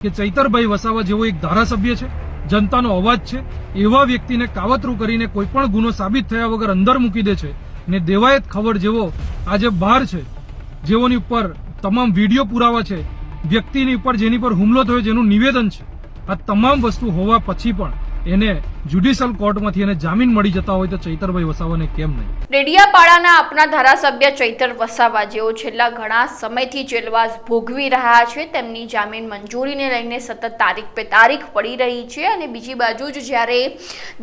કે ચૈતરભાઈ વસાવા જેવો એક ધારાસભ્ય છે, જનતાનો અવાજ છે, એવા વ્યક્તિને કાવતરું કરીને કોઈ પણ ગુનો સાબિત થયા વગર અંદર મૂકી દે છે ને દેવાયત ખબર જેવો આજે બહાર છે, જેઓની ઉપર તમામ વીડિયો પુરાવા છે, વ્યક્તિની ઉપર જેની પર હુમલો થયો જેનું નિવેદન છે. આ તમામ વસ્તુ હોવા પછી પણ એને જ્યુડિશિયલ કોર્ટમાંથી એને જામીન મળી જતા હોય તો ચૈતરભાઈ વસાવાને કેમ નહીં? ડેડિયાપાડાના આપના ધારાસભ્ય ચૈતર વસાવા જેઓ છેલ્લા ઘણા સમયથી જેલવાસ ભોગવી રહ્યા છે, તેમની જામીન મંજૂરીને લઈને સતત તારીખ પે તારીખ પડી રહી છે અને બીજી બાજુ જ જ્યારે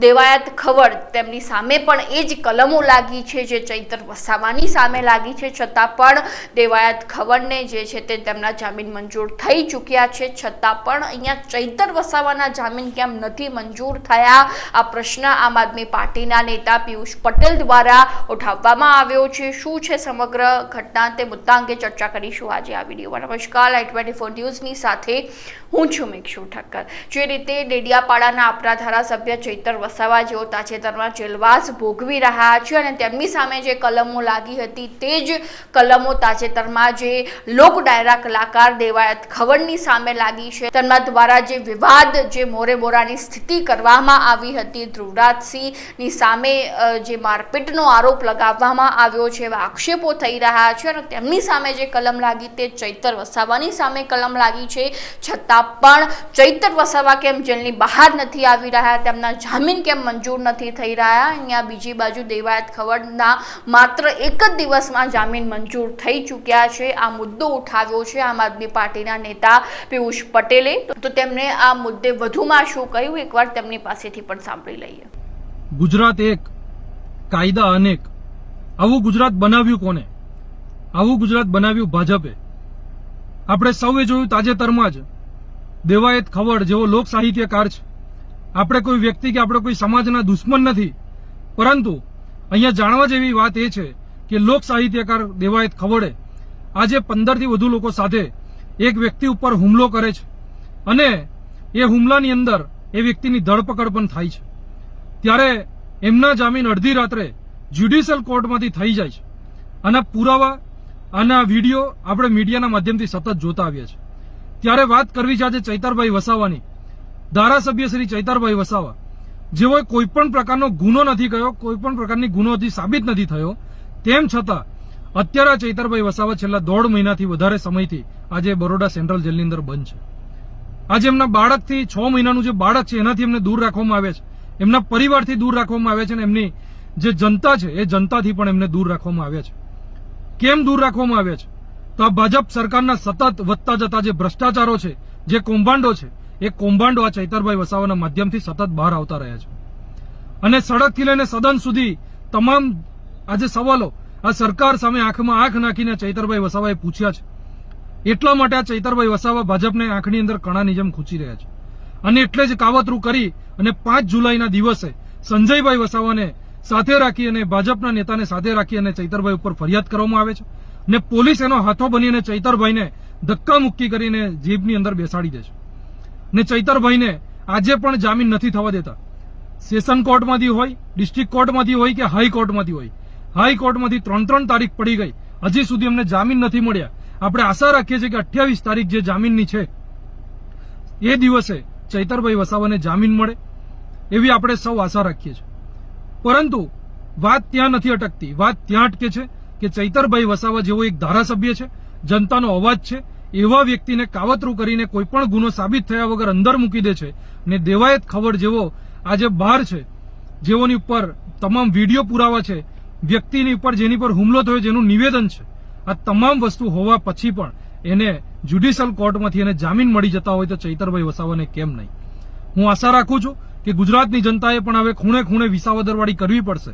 દેવાયત ખબર તેમની સામે પણ એ જ કલમો લાગી છે જે ચૈતર વસાવાની સામે લાગી છે, છતાં પણ દેવાયત ખબરને જે છે તે તેમના જામીન મંજૂર થઈ ચૂક્યા છે, છતાં પણ અહીંયા ચૈતર વસાવાના જામીન કેમ નથી મંજૂર? થયા. આ પ્રશ્ન આમ આદમી પાર્ટીના નેતા પિયુષ પટેલ દ્વારા ઉઠાવવામાં આવ્યો છે. શું છે સમગ્ર ઘટના તે મુદ્દા અંગે ચર્ચા કરીશું આજે આ વિડીયોમાં. નમસ્કાર. લાઈટ ટ્વેન્ટી ફોર ન્યૂઝની સાથે હું છું મિક્ષુ ઠક્કર. જે રીતે ડેડિયાપાડાના આપણા ધારાસભ્ય ચૈતર વસાવા જેઓ તાજેતરમાં જેલવાસ ભોગવી રહ્યા છે અને તેમની સામે જે કલમો લાગી હતી તે જ કલમો તાજેતરમાં જે લોક ડાયરા કલાકાર દેવાયત ખવડની સામે લાગી છે. તેમના દ્વારા જે વિવાદ, જે મોરે મોરાની સ્થિતિ કરવામાં આવી હતી. ધ્રુવરાજસિંહની સામે જે મારપીટનો આરોપ લગાવવામાં આવ્યો છે એવા આક્ષેપો થઈ રહ્યા છે અને તેમની સામે જે કલમ લાગી તે ચૈતર વસાવાની સામે કલમ લાગી છે. છતાં પણ ચૈતર વસાવા કેમ જેલની બહાર નથી આવી રહ્યા, તેમના જામીન કેમ મંજૂર નથી થઈ રહ્યા? અહીંયા બીજી બાજુ દેવાયત ખવડના માત્ર એક જ દિવસમાં જામીન મંજૂર થઈ ચૂક્યા છે. આ મુદ્દો ઉઠાવ્યો છે આમ આદમી પાર્ટીના નેતા પિયુષ પટેલે. તો તેમણે આ મુદ્દે વધુમાં શું કહ્યું? એકવાર તેમની પાસેથી પણ સાંભળી લઈએ. ગુજરાત એક, કાયદા અનેક. આવું ગુજરાત બનાવ્યું કોને? આવું ગુજરાત બનાવ્યું ભાજપે. આપણે સૌએ જોયું તાજેતરમાં જ. દેવાયત ખવડ જેવો લોક સાહિત્યકાર છે. આપણે કોઈ વ્યક્તિ કે આપણે કોઈ સમાજના દુશ્મન નથી. પરંતુ અહીંયા જાણવા જેવી વાત એ છે કે લોક સાહિત્યકાર દેવાયત ખવડે આજે પંદરથી વધુ લોકો સાથે એક વ્યક્તિ ઉપર હુમલો કરે છે. અને એ હુમલાની અંદર એ વ્યક્તિની ધરપકડ પણ થાય છે. ત્યારે એમના જામીન અડધી રાત્રે જ્યુડિશિયલ કોર્ટમાંથી થઈ જાય છે. આના પુરાવા, આના વીડિયો આપણે મીડિયાના માધ્યમથી સતત જોતા આવ્યા છે ત્યારે વાત કરવી છે આજે ચૈતરભાઈ વસાવાની, ધારાસભ્ય શ્રી ચૈતરભાઈ વસાવા. જેઓએ કોઈપણ પ્રકારનો ગુનો નથી કર્યો કોઈપણ પ્રકારની ગુનો હજી સાબિત નથી થયો. તેમ છતાં, અત્યારે ચૈતરભાઈ વસાવા છેલ્લા દોઢ મહિનાથી વધારે સમયથી આજે બરોડા સેન્ટ્રલ જેલની અંદર બંધ છે. આજે એમના બાળકથી છ મહિનાનું જે બાળક છે, એનાથી એમને દૂર રાખવામાં આવે છે. એમના પરિવારથી દૂર રાખવામાં આવે છે અને એમની જે જનતા છે, એ જનતાથી પણ એમને દૂર રાખવામાં આવ્યા છે. કેમ દૂર રાખવામાં આવ્યા છે? તો આ ભાજપ સરકારના સતત વધતા જતા જે ભ્રષ્ટાચારો છે, જે કૌભાંડો છે, એ કૌભાંડો આ ચૈતરભાઈ વસાવાના માધ્યમથી સતત બહાર આવતા રહ્યા છે. અને સડકથી લઈને સદન સુધી તમામ આજે સવાલો આ સરકાર સામે આંખમાં આંખ નાખીને ચૈતરભાઈ વસાવાએ પૂછ્યા છે. એટલા માટે આ ચૈતરભાઈ વસાવા ભાજપને આંખની અંદર કણાની જેમ ખૂંચી રહ્યા છે. અને એટલે જ કાવતરું કરી અને પાંચ જુલાઈના દિવસે સંજયભાઈ વસાવાને સાથે રાખી અને ભાજપના નેતાને સાથે રાખી અને ચૈતરભાઈ ઉપર ફરિયાદ કરવામાં આવે છે. ને પોલીસ એનો હાથો બનીને ચૈતરભાઈને ધક્કા મુક્કી કરીને જીભની અંદર બેસાડી દે છે. ને ચૈતરભાઈને આજે પણ જામીન નથી થવા દેતા. સેશન કોર્ટમાંથી હોય, ડિસ્ટ્રિક્ટ કોર્ટમાંથી હોય કે હાઈકોર્ટમાંથી હોય. હાઈકોર્ટમાંથી ત્રણ ત્રણ તારીખ પડી ગઈ. હજી સુધી અમને જામીન નથી મળ્યા. આપણે આશા રાખીએ છીએ કે અઠ્યાવીસ તારીખ જે જામીનની છે, એ દિવસે ચૈતરભાઈ વસાવાને જામીન મળે, એવી આપણે સૌ આશા રાખીએ છીએ. પરંતુ વાત ત્યાં નથી અટકતી. વાત ત્યાં અટકે છે કે ચૈતરભાઈ વસાવા જેવો એક ધારાસભ્ય છે, જનતાનો અવાજ છે, એવા વ્યક્તિને કાવતરું કરીને કોઈપણ ગુનો સાબિત થયા વગર અંદર મૂકી દે છે ને દેવાયત ખબર જેવો આજે બહાર છે, જેઓની ઉપર તમામ વીડિયો પુરાવા છે, વ્યક્તિની ઉપર જેની પર હુમલો થયો જેનું નિવેદન છે. આ તમામ વસ્તુ હોવા પછી પણ એને જ્યુડિશિયલ કોર્ટમાંથી એને જામીન મળી જતા હોય તો ચૈતરભાઈ વસાવાને કેમ નહીં? હું આશા રાખું છું કે ગુજરાતની જનતાએ પણ હવે ખૂણે ખૂણે વિસાવદરવાળી કરવી પડશે.